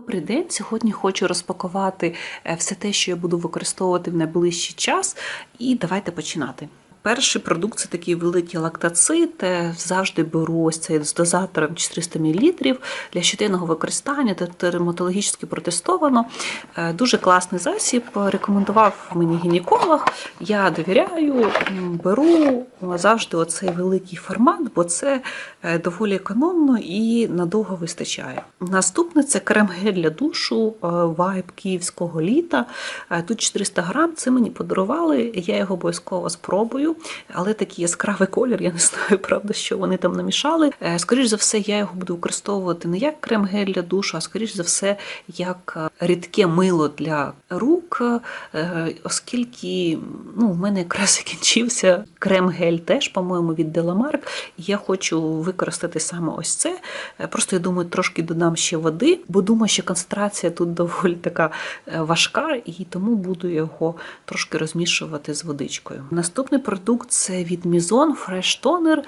Добрий день. Сьогодні хочу розпакувати е, все те, що я буду використовувати в найближчий час, і давайте починати. Перший продукт це такий великий лактацит. Е, Завжди беру ось цей з дозатором 400 мл для щоденного використання та дерматологічно протестовано. Е, Дуже класний засіб. Рекомендував мені гінеколог. Я довіряю, беру завжди оцей великий формат, бо це е, доволі економно і надовго вистачає. Наступне це крем-гель для душу е, Vibe київського літа. Е, Тут 400 грам. Це мені подарували. Я його обов'язково спробую. Але такий яскравий колір, я не знаю, правда, що вони там намішали. Е, Скоріш за все, я його буду використовувати не як крем-гель для душу, а скоріш за все, як е, рідке мило для рук, е, оскільки ну, в мене якраз закінчився крем-гель теж, по-моєму, від Деламарк. І я хочу використати саме ось це. Просто я думаю, трошки додам ще води, бо думаю, що концентрація тут доволі така важка, і тому буду його трошки розмішувати з водичкою. Наступний продукт це від Mizon Fresh Toner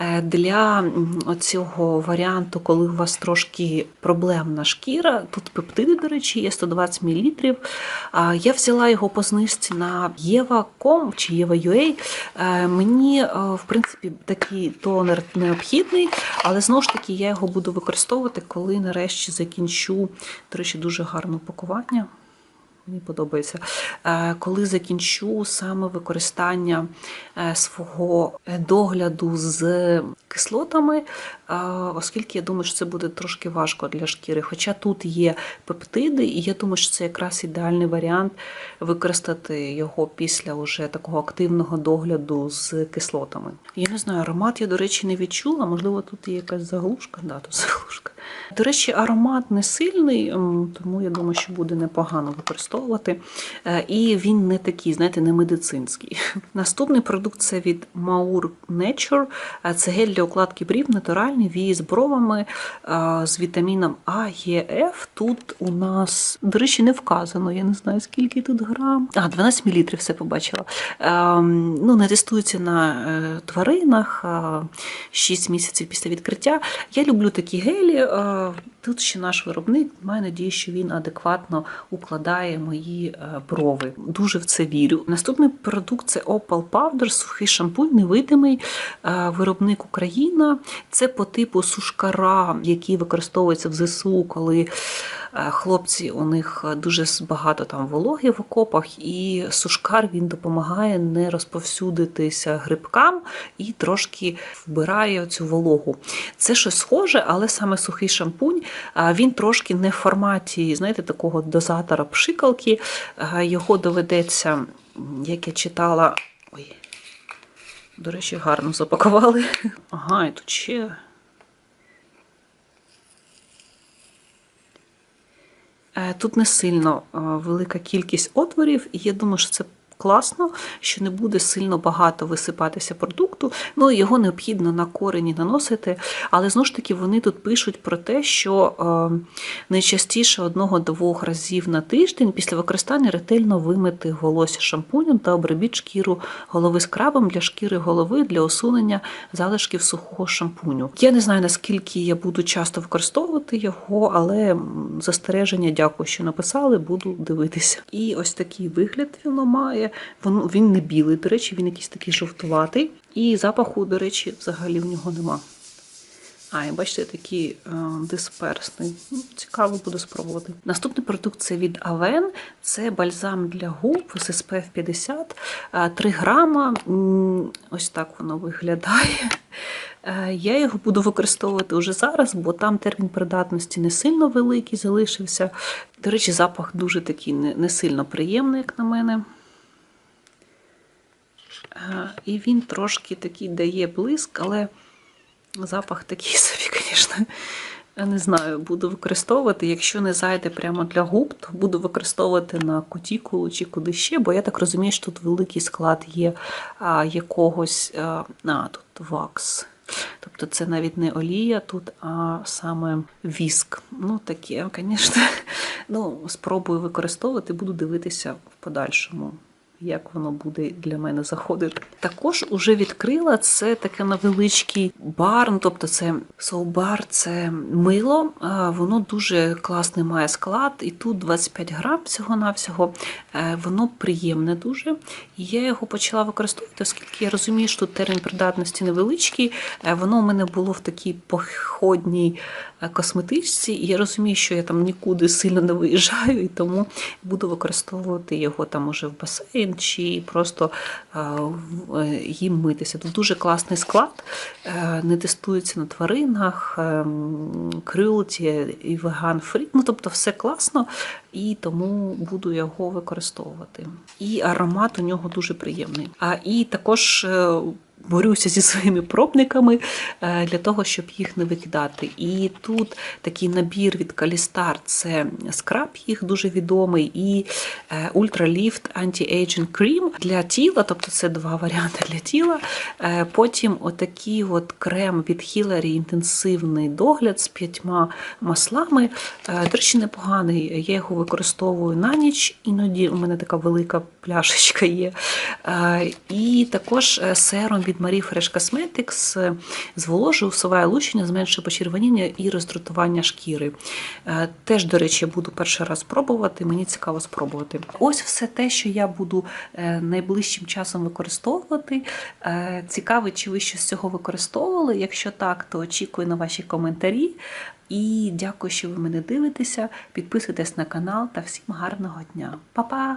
е, для м, оцього варіанту, коли у вас трошки проблемна шкіра. Тут пептиди, до речі, є 120 мл. Я взяла його по знижці на Eva.com чи Eva.ua. Е, Мені, е, в принципі, такий тонер необхідний, але знову ж таки я його буду використовувати, коли нарешті закінчу, до речі, дуже гарне упакування. Мені подобається. Е, Коли закінчу саме використання е, свого догляду з кислотами, е, оскільки я думаю, що це буде трошки важко для шкіри. Хоча тут є пептиди, і я думаю, що це якраз ідеальний варіант використати його після уже такого активного догляду з кислотами. Я не знаю, аромат я, до речі, не відчула. Можливо, тут є якась заглушка. Да, тут заглушка. До речі, аромат не сильний, тому я думаю, що буде непогано використовувати. Е, І він не такий, знаєте, не медицинський. Наступний продукт це від Maur Nature. Е, Це гель для укладки брів, натуральний вії з бровами е, з вітаміном А, Е, Ф. Тут у нас, до речі, не вказано. Я не знаю, скільки тут грам. А, 12 мл все побачила. Е, Ну, не тестується на тваринах 6 місяців після відкриття. Я люблю такі гелі. Е, Тут ще наш виробник має надію, що він адекватно укладає мої е, брови. Дуже в це вірю. Наступний продукт це Opal Powder, сухий шампунь, невидимий е, виробник Україна. Це по типу сушкара, який використовується в ЗСУ, коли хлопці у них дуже багато там вологи в окопах, і сушкар він допомагає не розповсюдитися грибкам і трошки вбирає цю вологу. Це щось схоже, але саме сухий шампунь. Він трошки не в форматі, знаєте, такого дозатора пшикалки. Його доведеться, як я читала. Ой, до речі, гарно запакували. Ага, і тут ще. Е, Тут не сильно е, велика кількість отворів, і я думаю, що це класно, що не буде сильно багато висипатися продукту. Ну, його необхідно на корені наносити, але знову ж таки вони тут пишуть про те, що е, найчастіше одного-двох разів на тиждень після використання ретельно вимити волосся шампунем та обробіть шкіру голови скрабом для шкіри голови для усунення залишків сухого шампуню. Я не знаю, наскільки я буду часто використовувати його, але застереження, дякую, що написали, буду дивитися. І ось такий вигляд воно має. Він не білий, до речі, він якийсь такий жовтуватий. І запаху, до речі, взагалі в нього нема. А, і бачите, такий е, дисперсний. Ну, Цікаво буду спробувати. Наступний продукт це від Aven. Це бальзам для губ з SPF 50, е, 3 грама. Ось так воно виглядає. Е, Я його буду використовувати вже зараз, бо там термін придатності не сильно великий залишився. До речі, запах дуже такий не сильно приємний, як на мене. Е, І він трошки такий дає блиск, але запах такий собі, звісно. Не знаю, буду використовувати. Якщо не зайде прямо для губ, то буду використовувати на кутікулу чи куди ще, бо я так розумію, що тут великий склад є якогось. А, а, тут вакс. Тобто це навіть не олія тут, а саме віск. Ну, таке, звісно. Ну, спробую використовувати, буду дивитися в подальшому. Як воно буде для мене заходити. Також уже відкрила це таке невеличкий бар, ну, тобто це соубар, це мило. Воно дуже класний має склад, і тут 25 грам всього-навсього. Е, Воно приємне дуже. І я його почала використовувати, оскільки я розумію, що тут термін придатності невеличкий. Е, Воно у мене було в такій походній е, косметичці, і я розумію, що я там нікуди сильно не виїжджаю, і тому буду використовувати його там уже в басейн чи просто е, е, їм митися. Тут дуже класний склад, е, не тестується на тваринах, крилті і веган фрі. Ну, тобто все класно, і тому буду його використовувати. І аромат у нього дуже приємний. А і також. е, Борюся зі своїми пробниками е, для того, щоб їх не викидати. І тут такий набір від Калістар це скраб їх дуже відомий, і е, Lift Anti-Aging Cream для тіла, тобто це два варіанти для тіла. Потім отакий от крем від Hillary інтенсивний догляд з п'ятьма маслами. До речі, непоганий. Я його використовую на ніч, іноді у мене така велика пляшечка є. Е, І також е, серум від Marie Fresh Cosmetics е, зволожує, усуває лущення, зменшує почервоніння і роздратування шкіри. Теж, до речі, буду перший раз пробувати, мені цікаво спробувати. Ось все те, що я буду найближчим часом використовувати. Цікаво, чи ви щось з цього використовували. Якщо так, то очікую на ваші коментарі. І дякую, що ви мене дивитеся. Підписуйтесь на канал та всім гарного дня. Па-па!